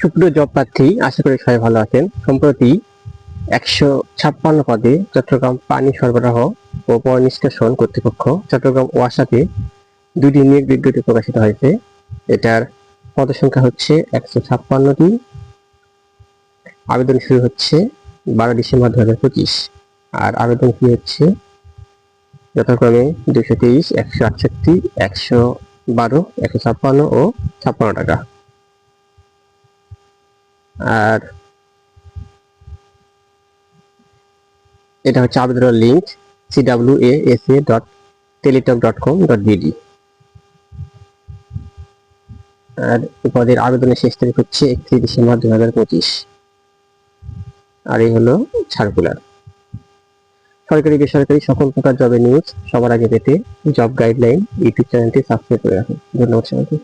সুপ্রিয় জব প্রার্থী, আশা করি সবাই ভালো আছেন। সম্প্রতি একশো ছাপ্পান্ন পদে চট্টগ্রাম পানি সরবরাহ ও পয়নিষ্কাশন কর্তৃপক্ষ চট্টগ্রাম ওয়াসাতে দুটি নিয়োগ বিজ্ঞপ্তি প্রকাশিত হয়েছে। এটার পদসংখ্যা হচ্ছে একশো ছাপ্পান্নটি। আবেদন শুরু হচ্ছে বারো ডিসেম্বর দু হাজার পঁচিশ আর আবেদন ফি হচ্ছে যথাক্রমে দুশো তেইশ, একশো আটষট্টি, একশো বারো, একশো ছাপ্পান্ন ও ছাপ্পান্ন টাকা। আর এটা হচ্ছে আবেদনের link C W A S A dot Teletalk dot com dot BD আর পদের আবেদনের শেষ তারিখ হচ্ছে একত্রিশ ডিসেম্বর দু হাজার পঁচিশ। আর এই হলো সার্কুলার সরকারি, বেসরকারি সকল প্রকার জবের নিউজ সবার আগে পেতে জব গাইডলাইন ইউটিউব চ্যানেলটি সাবস্ক্রাইব করে রাখুন। ধন্যবাদ সবাইকে।